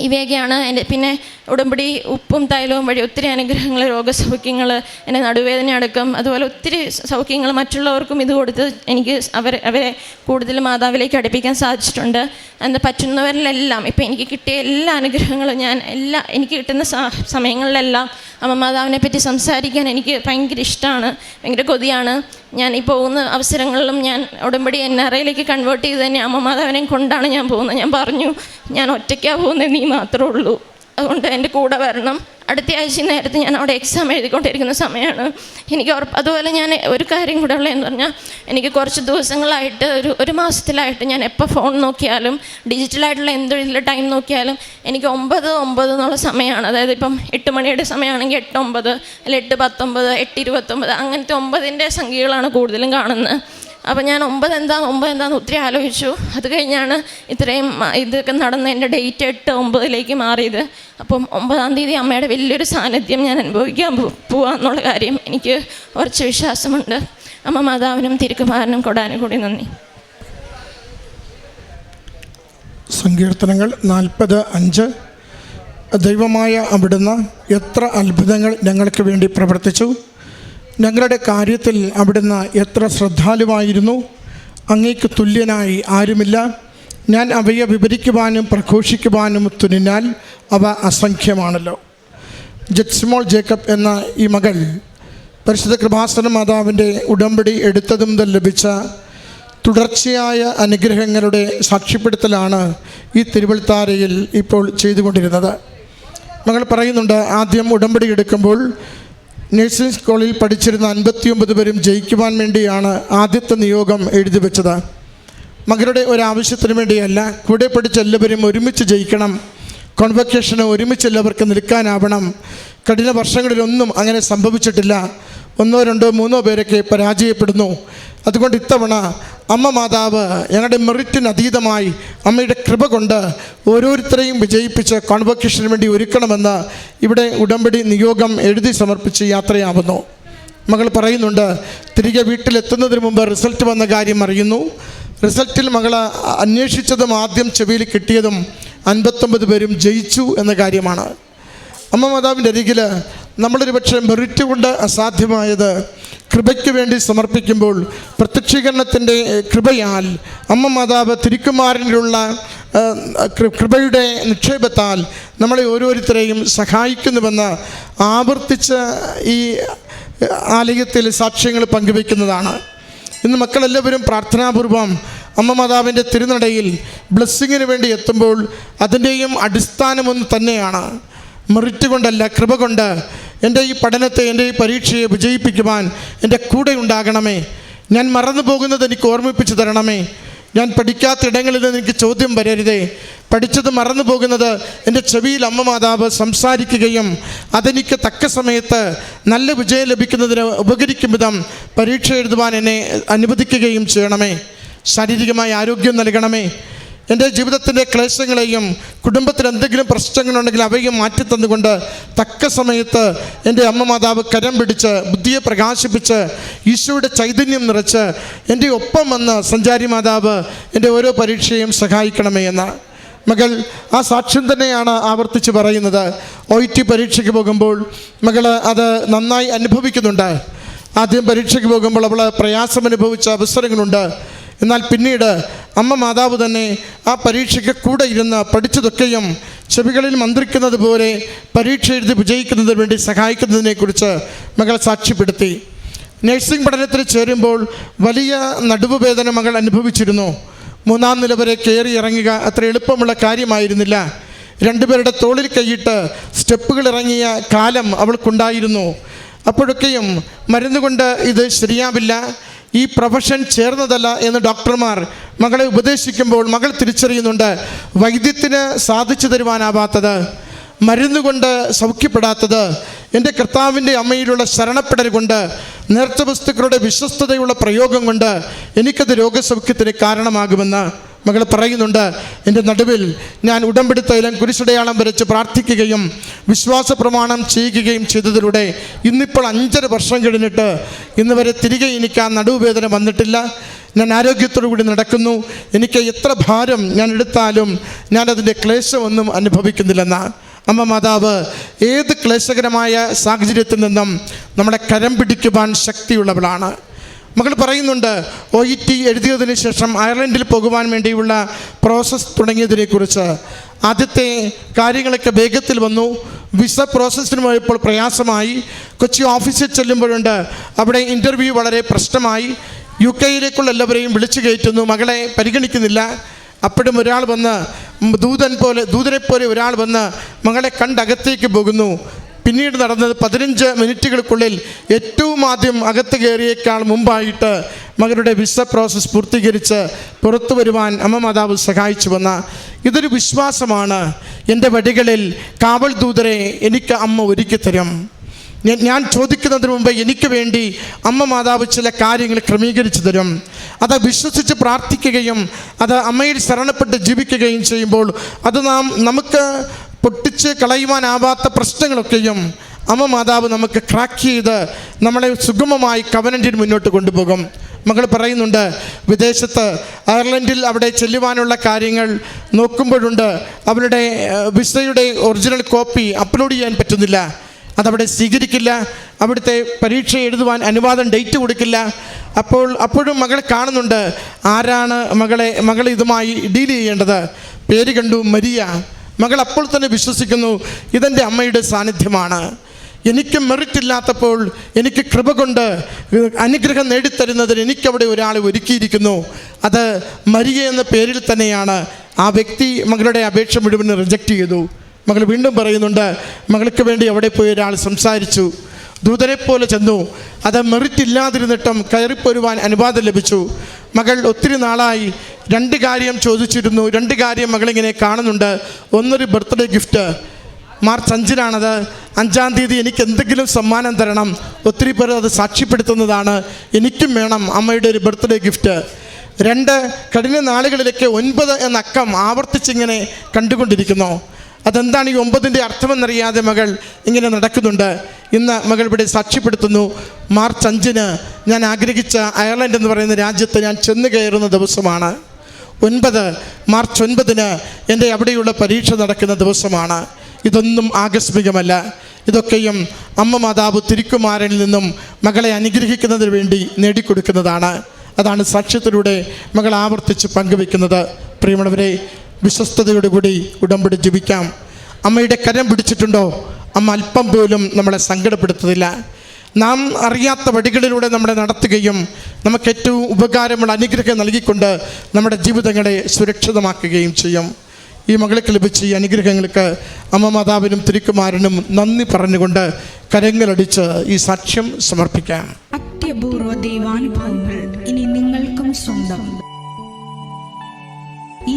ഇവയൊക്കെയാണ് എന്റെ പിന്നെ ഉടമ്പടി ഉപ്പും തൈലവും വഴി ഒത്തിരി അനുഗ്രഹങ്ങൾ രോഗസൗഖ്യങ്ങൾ എന്റെ നടുവേദന അടക്കം അതുപോലെ ഒത്തിരി സൗഖ്യങ്ങൾ മറ്റുള്ളവർക്കും ഇത് കൊടുത്ത് എനിക്ക് അവർ അവരെ കൂടുതൽ മാതാവിലേക്ക് അടുപ്പിക്കാൻ സാധിച്ചിട്ടുണ്ട്. എന്ന് പറ്റുന്നവരിലെല്ലാം ഇപ്പം എനിക്ക് കിട്ടിയ എല്ലാ അനുഗ്രഹങ്ങളും ഞാൻ എല്ലാ എനിക്ക് കിട്ടുന്ന സമയങ്ങളിലെല്ലാം അമ്മ മാതാവിനെ പറ്റി സംസാരിക്കാൻ എനിക്ക് ഭയങ്കര ഇഷ്ടമാണ് ഭയങ്കര കൊതിയാണ്. ഞാൻ ഈ പോകുന്ന അവസരങ്ങളിലും ഞാൻ ഉടമ്പടി എൻ ആർ ഐയിലേക്ക് കൺവേർട്ട് ചെയ്ത് തന്നെ അമ്മ മാതാവിനെ കൊണ്ടാണ് ഞാൻ പോകുന്നത്. ഞാൻ പറഞ്ഞു ഞാൻ ഒറ്റയ്ക്കാണ് പോകുന്നത് നീ മാത്രമേ ഉള്ളൂ. അതുകൊണ്ട് എന്റെ കൂടെ വരണം. അടുത്ത ആഴ്ച നേരത്തെ ഞാൻ അവിടെ എക്സാം എഴുതിക്കൊണ്ടിരിക്കുന്ന സമയമാണ്. എനിക്ക് ഉറപ്പ് അതുപോലെ ഞാൻ ഒരു കാര്യം കൂടെ ഉള്ളതെന്ന് പറഞ്ഞാൽ എനിക്ക് കുറച്ച് ദിവസങ്ങളായിട്ട് ഒരു ഒരു മാസത്തിലായിട്ട് ഞാൻ എപ്പോൾ ഫോൺ നോക്കിയാലും ഡിജിറ്റലായിട്ടുള്ള എന്ത് ഇതിൽ ടൈം നോക്കിയാലും എനിക്ക് ഒമ്പത് ഒമ്പത് എന്നുള്ള സമയമാണ്. അതായത് ഇപ്പം എട്ട് മണിയുടെ സമയമാണെങ്കിൽ എട്ട് ഒമ്പത് അല്ലെങ്കിൽ എട്ട് പത്തൊമ്പത് എട്ട് ഇരുപത്തൊമ്പത് അങ്ങനത്തെ ഒമ്പതിന്റെ സംഖ്യകളാണ് കൂടുതലും കാണുന്നത്. അപ്പോൾ ഞാൻ ഒമ്പത് എന്താ ഒമ്പത് എന്താന്ന് ഒത്തിരി ആലോചിച്ചു. അത് കഴിഞ്ഞാണ് ഇത്രയും ഇതൊക്കെ നടന്ന് എന്റെ ഡേറ്റ് എട്ട് ഒമ്പതിലേക്ക് മാറിയത്. അപ്പം ഒമ്പതാം തീയതി അമ്മയുടെ വലിയൊരു സാന്നിധ്യം ഞാൻ അനുഭവിക്കാൻ പോ- എന്നുള്ള കാര്യം എനിക്ക് കുറച്ച് വിശ്വാസമുണ്ട്. അമ്മ മാതാവിനും തിരുക്കുമാരനും കൊടാനും കൂടി നന്ദി. സങ്കീർത്തനങ്ങൾ നാൽപ്പത് അഞ്ച്. ദൈവമായ അവിടുന്ന് എത്ര അത്ഭുതങ്ങൾ ഞങ്ങൾക്ക് വേണ്ടി പ്രവർത്തിച്ചു. ഞങ്ങളുടെ കാര്യത്തിൽ അവിടുന്ന് എത്ര ശ്രദ്ധാലുവായിരുന്നു? അങ്ങേക്ക് തുല്യനായി ആരുമില്ല. ഞാൻ അവയെ വിവരിക്കുവാനും പ്രഘോഷിക്കുവാനും തുനിഞ്ഞാൽ അവ അസംഖ്യമാണല്ലോ. ജെറ്റ്സ്മോൾ ജേക്കബ് എന്ന ഈ മകൾ പരിശുദ്ധ കൃപാസന മാതാവിന്റെ ഉടമ്പടി എടുത്തതു മുതൽ ലഭിച്ച തുടർച്ചയായ അനുഗ്രഹങ്ങളുടെ സാക്ഷ്യപ്പെടുത്തലാണ് ഈ തിരുവൽത്താരയിൽ ഇപ്പോൾ ചെയ്തുകൊണ്ടിരുന്നത്. മകൾ പറയുന്നുണ്ട് ആദ്യം ഉടമ്പടി എടുക്കുമ്പോൾ നഴ്സിംഗ് സ്കൂളിൽ പഠിച്ചിരുന്ന അൻപത്തിയൊമ്പത് പേരും ജയിക്കുവാൻ വേണ്ടിയാണ് ആദ്യത്തെ നിയോഗം എഴുതി വെച്ചത്. മകരുടെ ഒരാവശ്യത്തിന് വേണ്ടിയല്ല കൂടെ പഠിച്ച എല്ലാവരും ഒരുമിച്ച് ജയിക്കണം. കോൺവക്കേഷന് ഒരുമിച്ച് എല്ലാവർക്കും നിൽക്കാനാവണം. കഠിന വർഷങ്ങളിലൊന്നും അങ്ങനെ സംഭവിച്ചിട്ടില്ല. ഒന്നോ രണ്ടോ മൂന്നോ പേരൊക്കെ പരാജയപ്പെടുന്നു അതുകൊണ്ട് ഇത്തവണ അമ്മ മാതാവ് ഞങ്ങളുടെ മെറിറ്റിന് അതീതമായി അമ്മയുടെ കൃപ കൊണ്ട് ഓരോരുത്തരെയും വിജയിപ്പിച്ച് കോൺവക്കേഷന് വേണ്ടി ഒരുക്കണമെന്ന് ഇവിടെ ഉടമ്പടി നിയോഗം എഴുതി സമർപ്പിച്ച് യാത്രയാവുന്നു. മകൾ പറയുന്നുണ്ട് തിരികെ വീട്ടിലെത്തുന്നതിന് മുമ്പ് റിസൾട്ട് വന്ന കാര്യം അറിയുന്നു. റിസൾട്ടിൽ മകൾ അന്വേഷിച്ചതും ആദ്യം ചെവിയിൽ കിട്ടിയതും അൻപത്തൊമ്പത് പേരും ജയിച്ചു എന്ന കാര്യമാണ്. അമ്മ മാതാവിന്റെ അരികിൽ നമ്മളൊരു പക്ഷേ മെറിറ്റ് കൊണ്ട് അസാധ്യമായത് കൃപയ്ക്ക് വേണ്ടി സമർപ്പിക്കുമ്പോൾ പ്രത്യക്ഷീകരണത്തിന്റെ കൃപയാൽ അമ്മ മാതാവ് തിരുക്കുമാരനിലുള്ള കൃപയുടെ നിക്ഷേപത്താൽ നമ്മളെ ഓരോരുത്തരെയും സഹായിക്കുന്നുവെന്ന് ആവർത്തിച്ച് ഈ ആലയത്തിൽ സാക്ഷ്യങ്ങൾ പങ്കുവയ്ക്കുന്നതാണ്. ഇന്ന് മക്കളെല്ലാവരും പ്രാർത്ഥനാപൂർവം അമ്മ മാതാവിന്റെ തിരുനടയിൽ ബ്ലെസ്സിങ്ങിന് വേണ്ടി എത്തുമ്പോൾ അതിന്റെയും അടിസ്ഥാനമൊന്ന് തന്നെയാണ്. മെറിറ്റ് കൊണ്ടല്ല കൃപ കൊണ്ട് എന്റെ ഈ പഠനത്തെ എന്റെ ഈ പരീക്ഷയെ വിജയിപ്പിക്കുവാൻ എന്റെ കൂടെ ഉണ്ടാകണമേ. ഞാൻ മറന്നു പോകുന്നത് എനിക്ക് ഓർമ്മിപ്പിച്ച് തരണമേ. ഞാൻ പഠിക്കാത്ത ഇടങ്ങളിൽ നിന്ന് എനിക്ക് ചോദ്യം വരരുതേ. പഠിച്ചത് മറന്നു പോകുന്നത് എന്റെ ചെവിയിൽ അമ്മ മാതാവ് സംസാരിക്കുകയും അതെനിക്ക് തക്ക സമയത്ത് നല്ല വിജയം ലഭിക്കുന്നതിന് ഉപകരിക്കും വിധം പരീക്ഷ എഴുതുവാൻ എന്നെ അനുവദിക്കുകയും ചെയ്യണമേ. ശാരീരികമായ ആരോഗ്യം നൽകണമേ. എന്റെ ജീവിതത്തിന്റെ ക്ലേശങ്ങളെയും കുടുംബത്തിൽ എന്തെങ്കിലും പ്രശ്നങ്ങളുണ്ടെങ്കിൽ അവയും മാറ്റി തന്നുകൊണ്ട് തക്ക സമയത്ത് എന്റെ അമ്മ മാതാവ് കരം പിടിച്ച് ബുദ്ധിയെ പ്രകാശിപ്പിച്ച് ഈശോയുടെ ചൈതന്യം നിറച്ച് എന്റെ ഒപ്പം വന്ന് സഞ്ചാരി മാതാവ് എന്റെ ഓരോ പരീക്ഷയും സഹായിക്കണമേ എന്ന്. മകൾ ആ സാക്ഷ്യം തന്നെയാണ് ആവർത്തിച്ച് പറയുന്നത്. ഒ ടി പരീക്ഷയ്ക്ക് പോകുമ്പോൾ മകൾ അത് നന്നായി അനുഭവിക്കുന്നുണ്ട്. ആദ്യം പരീക്ഷയ്ക്ക് പോകുമ്പോൾ അവൾ പ്രയാസം അനുഭവിച്ച അവസരങ്ങളുണ്ട്. എന്നാൽ പിന്നീട് അമ്മ മാതാവ് തന്നെ ആ പരീക്ഷയ്ക്ക് കൂടെ ഇരുന്ന് പഠിച്ചതൊക്കെയും ചെവികളിൽ മന്ത്രിക്കുന്നത് പോലെ പരീക്ഷ എഴുതി വിജയിക്കുന്നതിന് വേണ്ടി സഹായിക്കുന്നതിനെക്കുറിച്ച് മകൾ സാക്ഷ്യപ്പെടുത്തി. നഴ്സിംഗ് പഠനത്തിൽ ചേരുമ്പോൾ വലിയ നടുവുവേദന മകൾ അനുഭവിച്ചിരുന്നു. മൂന്നാം നില വരെ കയറി ഇറങ്ങുക അത്ര എളുപ്പമുള്ള കാര്യമായിരുന്നില്ല. രണ്ടുപേരുടെ തോളിൽ കൈയിട്ട് സ്റ്റെപ്പുകൾ ഇറങ്ങിയ കാലം അവൾക്കുണ്ടായിരുന്നു. അപ്പോഴൊക്കെയും മരുന്നുകൊണ്ട് ഇത് ശരിയാവില്ല. ഈ പ്രൊഫഷൻ ചേർന്നതല്ല എന്ന് ഡോക്ടർമാർ മകളെ ഉപദേശിക്കുമ്പോൾ മകൾ തിരിച്ചറിയുന്നുണ്ട്. വൈദ്യത്തിന് സാധിച്ചു തരുവാനാവാത്തത് മരുന്നുകൊണ്ട് സൗഖ്യപ്പെടാത്തത് എന്റെ കർത്താവിന്റെ അമ്മയിലുള്ള ശരണപ്പെടൽ കൊണ്ട് നേർച്ച വസ്തുക്കളുടെ വിശ്വസ്തതയുള്ള പ്രയോഗം കൊണ്ട് എനിക്കത് രോഗസൗഖ്യത്തിന് കാരണമാകുമെന്ന് മകൾ പറയുന്നുണ്ട് എന്റെ നടുവിൽ ഞാൻ ഉടമ്പടി കുരിശടയാളം വരച്ച് പ്രാർത്ഥിക്കുകയും വിശ്വാസ പ്രമാണം ചെയ്യുകയും ചെയ്തതിലൂടെ ഇന്നിപ്പോൾ അഞ്ചര വർഷം കഴിഞ്ഞിട്ട് ഇന്ന് വരെ തിരികെ എനിക്ക് ആ നടുവുവേദന വന്നിട്ടില്ല. ഞാൻ ആരോഗ്യത്തോടു കൂടി നടക്കുന്നു. എനിക്ക് എത്ര ഭാരം ഞാൻ എടുത്താലും ഞാനതിന്റെ ക്ലേശമൊന്നും അനുഭവിക്കുന്നില്ലെന്ന് അമ്മ മാതാവ് ഏത് ക്ലേശകരമായ സാഹചര്യത്തിൽ നിന്നും നമ്മളെ കരം പിടിക്കുവാൻ ശക്തിയുള്ളവളാണ്. മകൾ പറയുന്നുണ്ട് ഒ ഇ ടി എഴുതിയതിന് ശേഷം അയർലൻഡിൽ പോകുവാൻ വേണ്ടിയുള്ള പ്രോസസ്സ് തുടങ്ങിയതിനെക്കുറിച്ച്. ആദ്യത്തെ കാര്യങ്ങളൊക്കെ വേഗത്തിൽ വന്നു. വിസ പ്രോസസ്സിന് പോയപ്പോൾ പ്രയാസമായി. കൊച്ചി ഓഫീസിൽ ചെല്ലുമ്പോഴുണ്ട്. അവിടെ ഇന്റർവ്യൂ വളരെ പ്രശ്നമായി. യു കെയിലേക്കുള്ള എല്ലാവരെയും വിളിച്ചു കയറ്റുന്നു. മകളെ പരിഗണിക്കുന്നില്ല. അപ്പോഴും ഒരാൾ വന്ന് ദൂതൻ പോലെ ദൂതനെ പോലെ ഒരാൾ വന്ന് മകളെ കണ്ടകത്തേക്ക് പോകുന്നു. പിന്നീട് നടന്നത് പതിനഞ്ച് മിനിറ്റുകൾക്കുള്ളിൽ ഏറ്റവും ആദ്യം അകത്ത് കയറിയേക്കാൾ മുമ്പായിട്ട് മകരുടെ വിസ പ്രോസസ്സ് പൂർത്തീകരിച്ച് പുറത്തു വരുവാൻ അമ്മ മാതാവ് സഹായിച്ചു വന്ന ഇതൊരു വിശ്വാസമാണ്. എന്റെ വടികളിൽ കാവൽ ദൂതരെ എനിക്ക് അമ്മ ഒരുക്കി തരും. ഞാൻ ചോദിക്കുന്നതിന് മുമ്പ് എനിക്ക് വേണ്ടി അമ്മ മാതാവ് ചില കാര്യങ്ങൾ ക്രമീകരിച്ചു തരും. അത് വിശ്വസിച്ച് പ്രാർത്ഥിക്കുകയും അത് അമ്മയിൽ ശരണപ്പെട്ട് ജീവിക്കുകയും ചെയ്യുമ്പോൾ അത് നാം നമുക്ക് പൊട്ടിച്ച് കളയുവാനാവാത്ത പ്രശ്നങ്ങളൊക്കെയും അമ്മ മാതാവ് നമുക്ക് ക്രാക്ക് ചെയ്ത് നമ്മളെ സുഗമമായി കവനന്റിന് മുന്നോട്ട് കൊണ്ടുപോകും. മകൾ പറയുന്നുണ്ട് വിദേശത്ത് അയർലൻഡിൽ അവിടെ ചെല്ലുവാനുള്ള കാര്യങ്ങൾ നോക്കുമ്പോഴുണ്ട് അവരുടെ വിസയുടെ ഒറിജിനൽ കോപ്പി അപ്ലോഡ് ചെയ്യാൻ പറ്റുന്നില്ല. അതവിടെ സ്വീകരിക്കില്ല. അവിടുത്തെ പരീക്ഷ എഴുതുവാൻ അനുവാദം ഡേറ്റ് കൊടുക്കില്ല. അപ്പോൾ അപ്പോഴും മകൾ കാണുന്നുണ്ട് ആരാണ് മകളെ മകൾ ഇതുമായി ഡീൽ ചെയ്യേണ്ടത്? പേര് കണ്ടു മരിയ. മകൾ അപ്പോൾ തന്നെ വിശ്വസിക്കുന്നു ഇതെന്റെ അമ്മയുടെ സാന്നിധ്യമാണ്. എനിക്ക് മെറിറ്റ് ഇല്ലാത്തപ്പോൾ എനിക്ക് കൃപ കൊണ്ട് അനുഗ്രഹം നേടിത്തരുന്നതിന് എനിക്കവിടെ ഒരാൾ ഒരുക്കിയിരിക്കുന്നു. അത് മരിയ എന്ന പേരിൽ തന്നെയാണ്. ആ വ്യക്തി മകളുടെ അപേക്ഷ മുഴുവൻ റിജക്റ്റ് ചെയ്തു. മകൾ വീണ്ടും പറയുന്നുണ്ട് മകൾക്ക് വേണ്ടി അവിടെ പോയി ഒരാൾ സംസാരിച്ചു. ദൂതരെ പോലെ ചെന്നു. അത് മെറിറ്റ് ഇല്ലാതിരുന്നിട്ടും കയറിപ്പോരുവാൻ അനുവാദം ലഭിച്ചു. മകൾ ഒത്തിരി നാളായി രണ്ട് കാര്യം ചോദിച്ചിരുന്നു. രണ്ട് കാര്യം മകളിങ്ങനെ കാണുന്നുണ്ട്. ഒന്നൊരു ബർത്ത്ഡേ ഗിഫ്റ്റ് മാർച്ച് അഞ്ചിനാണത്. അഞ്ചാം തീയതി എനിക്ക് എന്തെങ്കിലും സമ്മാനം തരണം. ഒത്തിരി പേർ അത് സാക്ഷ്യപ്പെടുത്തുന്നതാണ്. എനിക്കും വേണം അമ്മയുടെ ഒരു ബർത്ത്ഡേ ഗിഫ്റ്റ് രണ്ട് കഠിന നാളുകളിലേക്ക് ഒൻപത് എന്ന അക്കം ആവർത്തിച്ചിങ്ങനെ കണ്ടുകൊണ്ടിരിക്കുന്നു. അതെന്താണ് ഈ ഒമ്പതിന്റെ അർത്ഥമെന്നറിയാതെ മകൾ ഇങ്ങനെ നടക്കുന്നുണ്ട്. ഇന്ന് മകൾ ഇവിടെ സാക്ഷ്യപ്പെടുത്തുന്നു. മാർച്ച് അഞ്ചിന് ഞാൻ ആഗ്രഹിച്ച അയർലൻഡ് എന്ന് പറയുന്ന രാജ്യത്ത് ഞാൻ ചെന്ന് കയറുന്ന ദിവസമാണ്. ഒൻപത് മാർച്ച് ഒൻപതിന് എന്റെ അവിടെയുള്ള പരീക്ഷ നടക്കുന്ന ദിവസമാണ്. ഇതൊന്നും ആകസ്മികമല്ല. ഇതൊക്കെയും അമ്മ മാതാവ് തിരുക്കുമാരനിൽ നിന്നും മകളെ അനുഗ്രഹിക്കുന്നതിന് വേണ്ടി നേടിക്കൊടുക്കുന്നതാണ്. അതാണ് സാക്ഷ്യത്തിലൂടെ മകൾ ആവർത്തിച്ച് പങ്കുവെക്കുന്നത് പ്രിയമുള്ളവരെ വിശ്വസ്തയോടുകൂടി ഉടമ്പടി ജപിക്കാം. അമ്മയുടെ കരം പിടിച്ചിട്ടുണ്ടോ? അമ്മ അല്പം പോലും നമ്മളെ സങ്കടപ്പെടുത്തതില്ല നാം അറിയാത്ത വഴികളിലൂടെ നമ്മളെ നടത്തുകയും നമുക്ക് ഏറ്റവും ഉപകാരമുള്ള അനുഗ്രഹം നൽകിക്കൊണ്ട് നമ്മുടെ ജീവിതങ്ങളെ സുരക്ഷിതമാക്കുകയും ചെയ്യും. ഈ മകൾക്ക് ലഭിച്ച ഈ അനുഗ്രഹങ്ങൾക്ക് അമ്മ മാതാവിനും തിരുക്കുമാരനും നന്ദി പറഞ്ഞുകൊണ്ട് കരങ്ങളടിച്ച് ഈ സാക്ഷ്യം സമർപ്പിക്കാം. അത്യപൂർവ ദൈവാനുഭവങ്ങൾ ഇനി നിങ്ങൾക്കും സ്വന്തം. ഈ